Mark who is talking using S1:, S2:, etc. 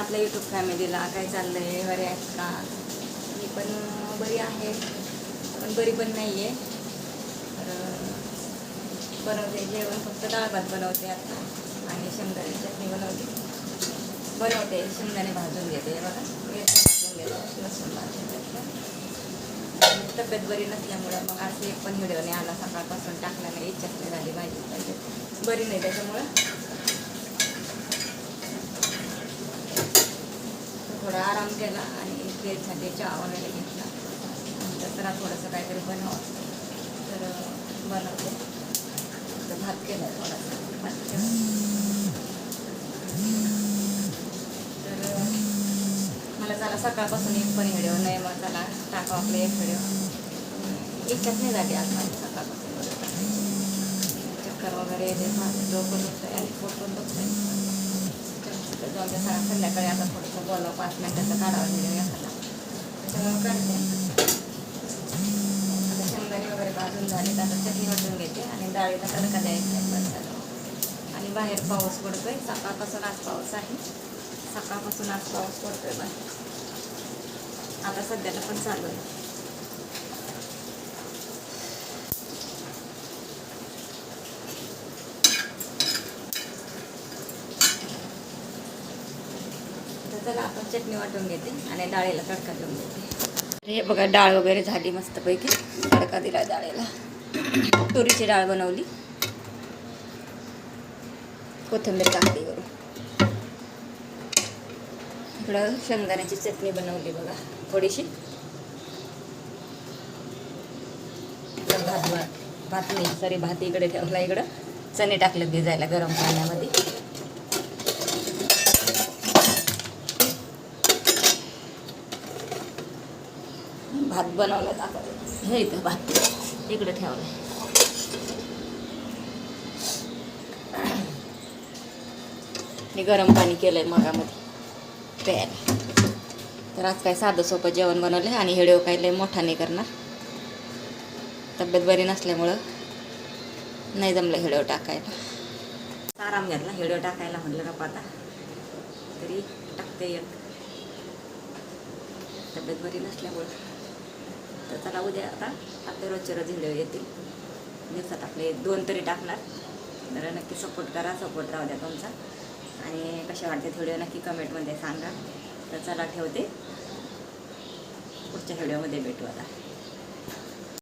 S1: आपल्या यूट्यूब फॅमिलीला काय चाललं आहे बरे आहेत का? मी पण बरी आहे. पण बरी पण नाही आहे तर बनवते. जेवण फक्त डाळ भात बनवते आता. आणि शेंगदाणे चटणी बनवते. बनवते. शेंगदाणे भाजून घेते. बघा. मिरच्या भाजून घेते. लसूण भाजून घेते. तब्येत बरी नसल्यामुळं मग आज एक पण व्हिडिओ नाही आला सकाळपासून. टाकण्याला इच्छाच नाही झाली माझी म्हणजे बरी नाही त्याच्यामुळं. आराम केला आणि फ्रेशसाठी चहा वगैरे घेतला. नंतर जरा थोडंसं काहीतरी बनावं. तर बनवते. तर भात केला थोडासा. भात केला. तर मला चला सकाळपासून एक पण हिडिओ नाही. मग चला टाकावं आपलं एक हिडिओ इच्छाच नाही झाली आज माझी सकाळपासून. चक्कर वगैरे येते माझं डोकं दुखतं आणि पोट पण दुखतं तर सगळ्या संध्याकाळी आता थोडंसं बोलावं पाच मिनिटाचं काढावं व्हिडिओ एखादा त्याच्यामुळे काढते. आता शेंगदाणे वगैरे भाजून झाले तर आता चटणी वाटून घेते आणि डाळीला तडका द्यायचा आहे बस झालं आणि बाहेर पाऊस पडतोय सकाळपासून आज पाऊस आहे. सकाळपासून आज पाऊस पडतोय बाहेर. आता सध्याला पण चालू आहे. चला आपण चटणी वाटून घेते आणि डाळीला तडका देऊन घेते हे बघा डाळ वगैरे झाली मस्तपैकी. तडका दिला डाळीला. तुरीची डाळ बनवली. कोथिंबीर टाकली करू इकडं शेंगदाण्याची चटणी बनवली बघा थोडीशी. भात भात नाही सॉरी भात इकडे ठेवला इकडं. चणे टाकले भिजायला गरम पाण्यामध्ये. भात बनवला टाकत हे इथं भात. इकडे ठेवलं मी गरम पाणी केलंय मगामध्ये. प्यायला. तर आज काय साधं सोपं जेवण बनवलं आणि हेडिओ काही लय मोठा नाही करणार. तब्येत बरी नसल्यामुळं नाही जमलं हेडिओ टाकायला. आराम घेतला हेडिओ टाकायला म्हटलं नको आता. तरी टाकते एक. तब्येत बरी नसल्यामुळं. तर चला उद्या आता आपले रोजचे रोज व्हिडिओ येतील. दिवसात आपले दोन तरी टाकणार. तर नक्की सपोर्ट करा सपोर्ट राहू द्या तुमचा. आणि कसे वाटते व्हिडिओ नक्की कमेंटमध्ये सांगा. तर चला ठेवते. पुढच्या व्हिडिओमध्ये भेटू आता.